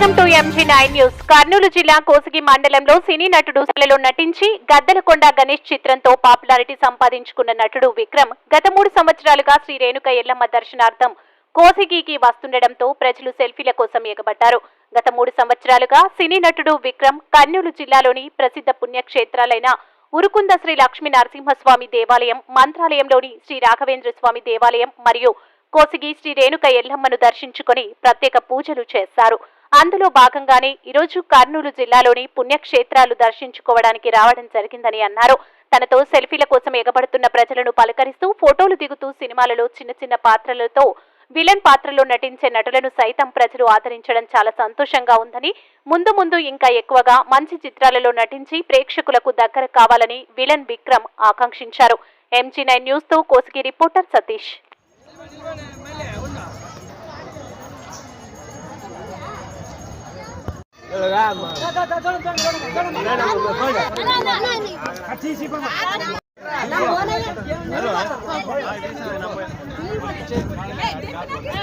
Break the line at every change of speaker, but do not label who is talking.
Nine news Kurnool జిల్లా కోసిగి మండలంలో సినీ నటుడు సెలలో నటించి గద్దలకొండ గణేష్ చిత్రంతో పాపులారిటీ సంపాదించుకున్న నటుడు విక్రమ్ గత మూడు సంవత్సరాలుగా శ్రీ రేణుక ఎల్లమ్మ దర్శనార్థం కోసిగికి వస్తుండటంతో ప్రజలు సెల్ఫీల కోసం ఎగబడ్డారు. గత మూడు సంవత్సరాలుగా సినీ నటుడు విక్రమ్ కర్నూలు జిల్లాలోని ప్రసిద్ధ పుణ్యక్షేత్రాలైన ఉరుకుంద శ్రీ లక్ష్మీ నరసింహస్వామి దేవాలయం మంత్రాలయంలోని శ్రీ రాఘవేంద్ర స్వామి దేవాలయం మరియు కోసిగి శ్రీ రేణుక ఎల్లమ్మను దర్శించుకుని ప్రత్యేక పూజలు చేశారు. అందులో భాగంగానే ఈరోజు కర్నూలు జిల్లాలోని పుణ్యక్షేత్రాలు దర్శించుకోవడానికి రావడం జరిగిందని అన్నారు. తనతో సెల్ఫీల కోసం ఎగబడుతున్న ప్రజలను పలకరిస్తూ ఫోటోలు దిగుతూ సినిమాలలో చిన్న చిన్న పాత్రలతో విలన్ పాత్రలో నటించే నటులను సైతం ప్రజలు ఆదరించడం చాలా సంతోషంగా ఉందని ముందు ముందు ఇంకా ఎక్కువగా మంచి చిత్రాలలో నటించి ప్రేక్షకులకు దగ్గర కావాలని విలన్ విక్రమ్ ఆకాంక్షించారు. ఎంజీ నైన్ న్యూస్తో కోసిగి రిపోర్టర్ సతీష్. રામ